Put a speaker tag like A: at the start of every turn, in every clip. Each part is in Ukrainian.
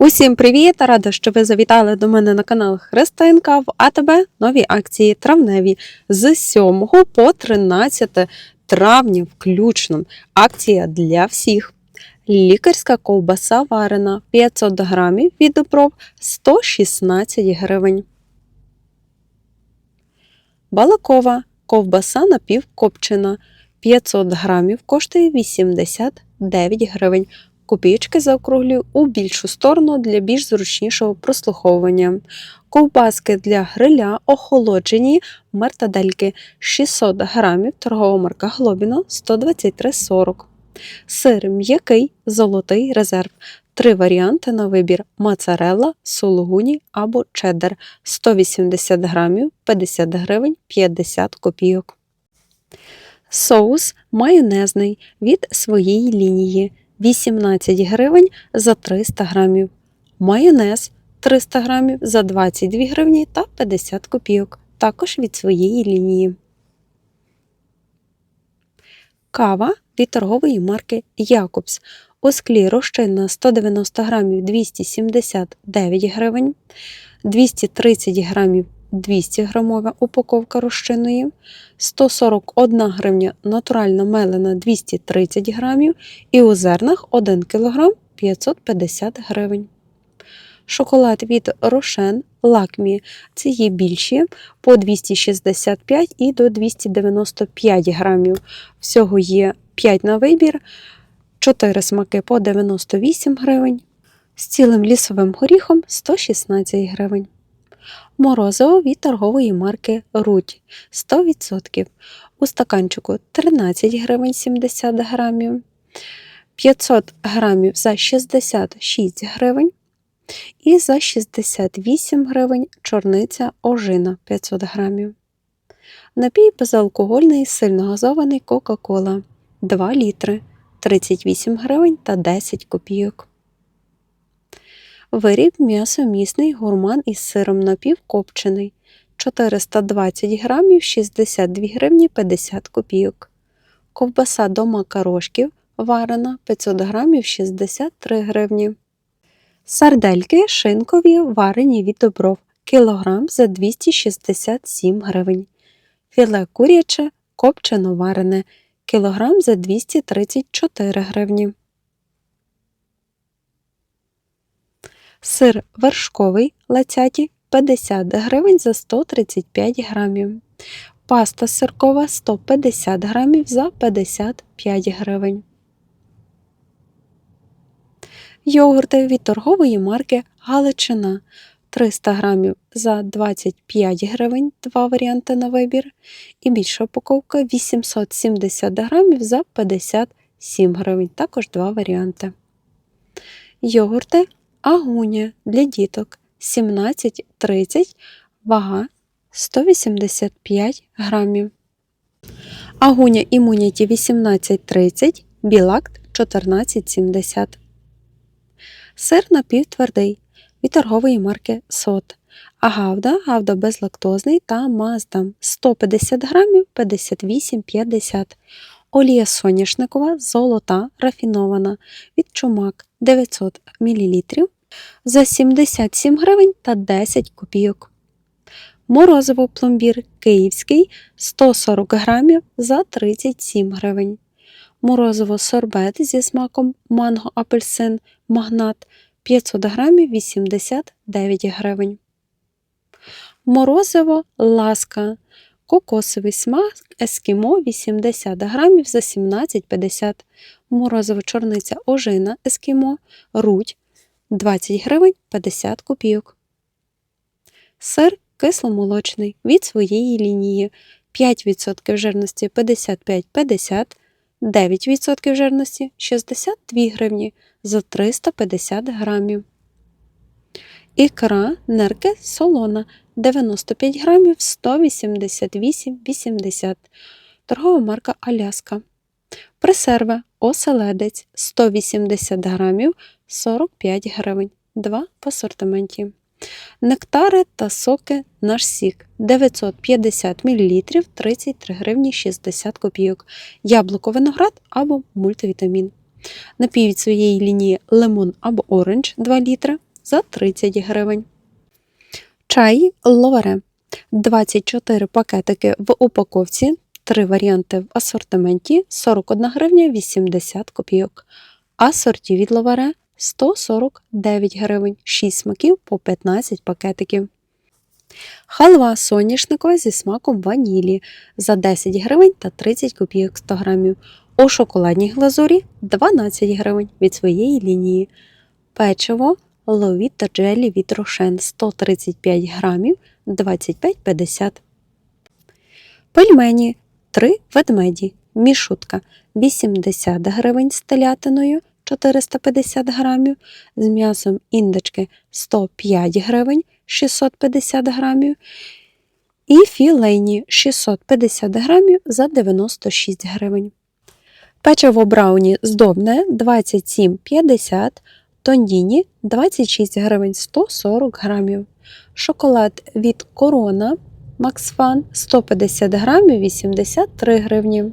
A: Усім привіт! Рада, що ви завітали до мене на канал Христинка в АТБ нові акції травневі з 7 по 13 травня включно. Акція для всіх. Лікарська ковбаса варена 500 грамів від добров 116 гривень. Балакова ковбаса напівкопчена 500 грамів коштує 89 гривень. Копійки заокруглюю у більшу сторону для більш зручнішого прослуховування. Ковбаски для гриля охолоджені мертадельки 600 грамів, торгова марка Глобіно 123,40. Сир м'який, золотий резерв. Три варіанти на вибір: моцарелла, сулугуні або чеддер 180 грамів, 50 гривень, 50 копійок. Соус майонезний від своєї лінії 18 гривень за 300 грамів. Майонез 300 грамів за 22 гривні та 50 копійок, також від своєї лінії. Кава від торгової марки Якобс. У склі розчинна 190 грамів 279 гривень, 230 грамів 200 грамова упаковка розчинної, 141 гривня натуральна мелена 230 грамів і у зернах 1 кг 550 гривень. Шоколад від Рошен Лакмі. Це є більші по 265 і до 295 грамів. Всього є 5 на вибір, 4 смаки по 98 гривень, з цілим лісовим горіхом 116 гривень. Морозиво від торгової марки Рудь 100%. У стаканчику 13 гривень 70 грамів, 500 грамів за 66 гривень. І за 68 гривень чорниця ожина 500 грамів. Напій безалкогольний сильно газований Кока-Кола 2 літри 38 гривень та 10 копійок. Виріб м'ясомісний гурман із сиром напівкопчений 420 грамів 62 гривні 50 копійок. Ковбаса до макарошків варена 500 грамів 63 гривні. Сардельки шинкові варені від добров кілограм за 267 гривень. Філе куряче копчено варене кілограм за 234 гривні. Сир вершковий лацяті 50 гривень за 135 грамів. Паста сиркова 150 грамів за 55 гривень. Йогурти від торгової марки Галичина 300 грамів за 25 гривень, два варіанти на вибір. І більша упаковка 870 грамів за 57 гривень, також два варіанти. Йогурти Агуня для діток 17,30, вага 185 грамів. Агуня імуніті 18,30, білакт 14,70. Сир напівтвердий від торгової марки Сот. Агавда, гавда безлактозний та маздам 150 грамів 58,50. Олія соняшникова золота рафінована від чумак 900 мл за 77 гривень та 10 копійок. Морозиво пломбір київський 140 грамів за 37 гривень. Морозиво сорбет зі смаком манго апельсин магнат 500 грамів 89 гривень. Морозиво ласка. Кокосовий смак ескімо 80 грамів за 17,50 Морозиво чорниця ожина ескімо рудь 20 гривень 50 копійок. Сир кисломолочний від своєї лінії 5% жирності 55,50 9% жирності 62 гривні за 350 грамів. Ікра нерки солона 95 грамів 188,80 Торгова марка Аляска. Пресерва оселедець 180 грамів 45 гривень. Два в асортименті. Нектари та соки наш сік 950 мл 33 гривні 60 копійок. Яблуко виноград або мультивітамін. Напій від своєї лінії лимон або оранж 2 літри за 30 гривень. Чай лоре 24 пакетики в упаковці, 3 варіанти в асортименті 41 гривня 80 копійок. Асорті від ловере 149 гривень, 6 смаків по 15 пакетиків. Халва соняшникова зі смаком ванілі за 10 гривень та 30 копійок 100 грамів. У шоколадній глазурі 12 гривень від своєї лінії. Печиво ловіт та джелі від рошен 135 грамів 25,50. Пельмені 3 ведмеді. Мішутка 80 гривень з телятиною 450 грамів, з м'ясом індички 105 гривень 650 грамів. І філейні 650 грамів за 96 гривень. Печиво брауні здобне 27,50, тондіні 26 гривень 140 грамів. Шоколад від Корона Максфан 150 грамів 83 гривні.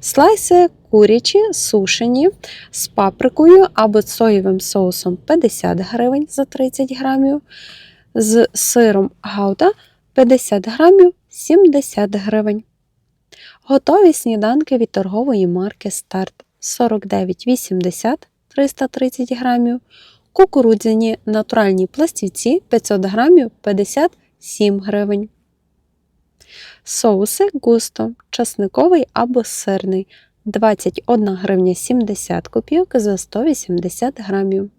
A: Слайси курячі, сушені з паприкою або соєвим соусом 50 гривень за 30 грамів. З сиром гауда 50 грамів 70 гривень. Готові сніданки від торгової марки Старт 49,80 330 грамів. Кукурудзяні натуральні пластівці 500 грамів 57 гривень. Соуси густо, часниковий або сирний 21 гривня 70 копійок за 180 грамів.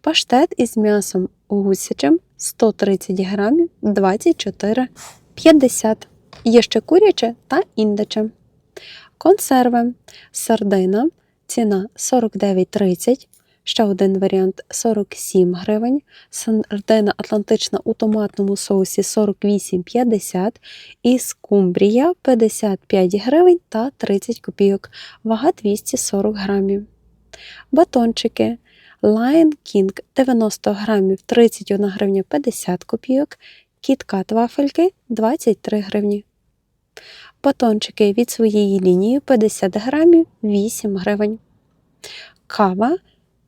A: Паштет із м'ясом гусячим 130 грамів 24,50. Є ще куряче та індиче. Консерви. Сардина. Ціна 49,30. Ще один варіант 47 гривень. Сардина Атлантична у томатному соусі 48,50. І скумбрія 55 гривень та 30 копійок. Вага 240 грамів. Батончики. Lion King 90 грамів 31 гривня 50 копійок. Кіткат вафельки 23 гривні. Батончики від своєї лінії 50 грамів 8 гривень. Кава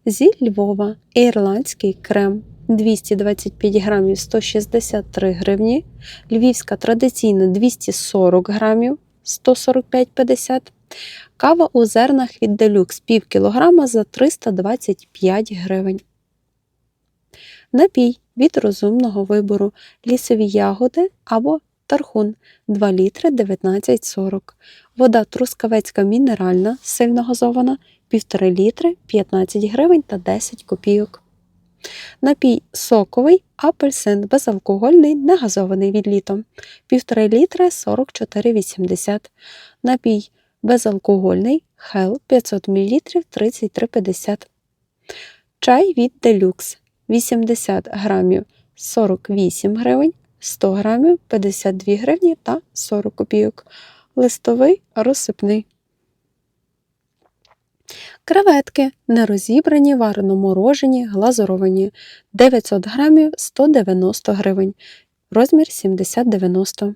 A: зі Львова. Ірландський крем 225 грамів 163 гривні. Львівська традиційна 240 грамів 145,50. Кава у зернах від делюкс пів кілограма за 325 гривень. Напій від розумного вибору. Лісові ягоди або тархун 2 літри 19,40. Вода трускавецька мінеральна, сильно газована 1,5 літри 15 гривень та 10 копійок. Напій соковий апельсин безалкогольний, негазований від літом 1,5 літри 44,80. Напій безалкогольний Hell 500 мл 33,50. Чай від Deluxe 80 грамів 48 гривень, 100 грамів 52 гривні та 40 копійок. Листовий розсипний. Креветки нерозібрані, варено-морожені, глазуровані 900 грамів 190 гривень. Розмір 70-90.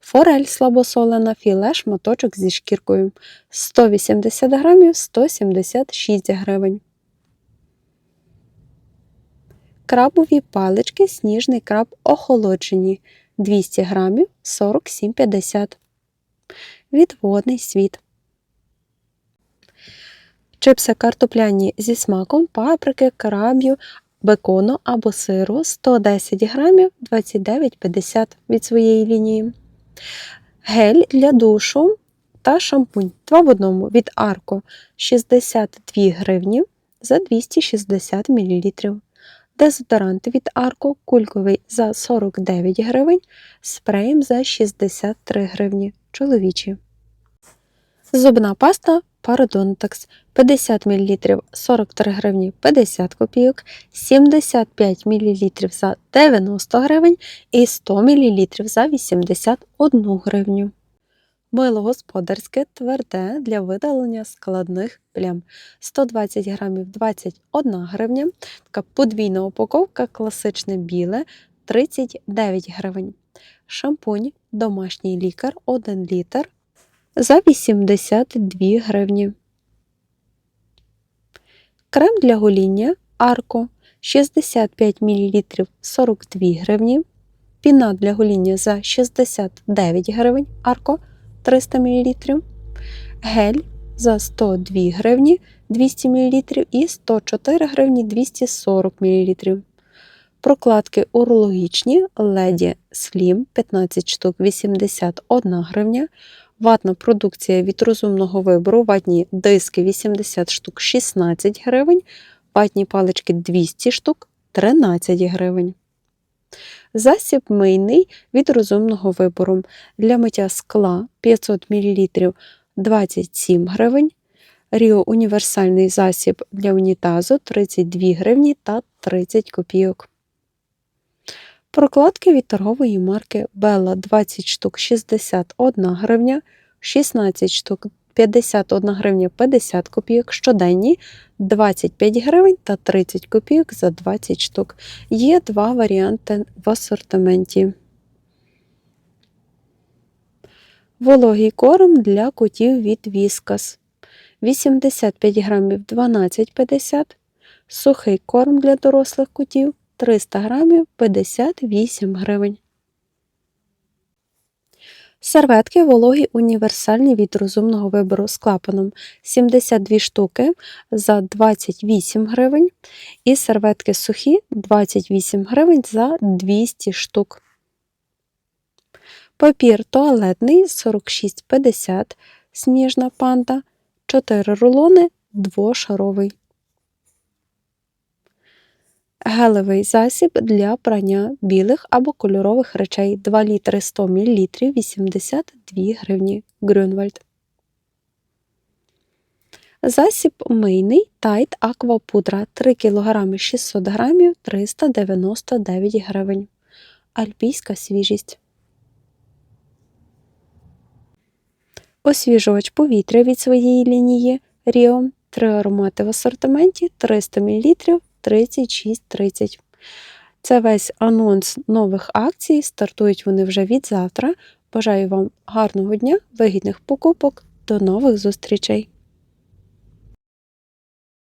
A: Форель слабосолена, філе шматочок зі шкіркою 180 грамів 176 гривень. Крабові палички, сніжний краб охолоджені 200 грамів 47,50. Відводний світ. Чипси картопляні зі смаком паприки, крабів, бекону або сиру 110 грамів 29,50 від своєї лінії. Гель для душу та шампунь 2 в одному від Арко 62 гривні за 260 мл. Дезодорант від Арко кульковий за 49 гривень, спреєм за 63 гривні чоловічі. Зубна паста Parodontax 50 мл 43 гривні 50 копійок, 75 мл за 90 гривень і 100 мл за 81 гривню. Мило господарське тверде для видалення складних плям 120 грамів 21 гривня. Така подвійна упаковка, класичне біле 39 гривень. Шампунь домашній лікар 1 літр за 82 гривні. Крем для гоління Арко 65 мл 42 гривні. Піна для гоління за 69 гривень, арко 300 мл. Гель за 102 гривні 200 мл і 104 гривні 240 мл. Прокладки урологічні леді Slim 15 штук 81 гривня. Ватна продукція від розумного вибору, ватні диски 80 штук 16 гривень, ватні палички 200 штук 13 гривень. Засіб мийний від розумного вибору для миття скла 500 мл 27 гривень. Ріо універсальний засіб для унітазу 32 гривні та 30 копійок. Прокладки від торгової марки Bella 20 штук 61 гривня, 16 штук 51 гривня 50 копійок, щоденні 25 гривень та 30 копійок за 20 штук. Є два варіанти в асортименті. Вологий корм для котів від Віскас 85 грамів 12,50 Сухий корм для дорослих котів 300 грамів 58 гривень. Серветки вологі універсальні від розумного вибору з клапаном 72 штуки за 28 гривень. І серветки сухі 28 гривень за 200 штук. Папір туалетний 46,50 сніжна панда, 4 рулони двошаровий. Гелевий засіб для прання білих або кольорових речей 2 літри 100 мл 82 гривні Грюнвальд. Засіб мийний Тайт Аквапудра 3 кг 600 г 399 гривень. Альпійська свіжість. Освіжувач повітря від своєї лінії Ріо. Три аромати в асортименті 300 мл 36,30. Це весь анонс нових акцій. Стартують вони вже від завтра. Бажаю вам гарного дня, вигідних покупок. До нових зустрічей!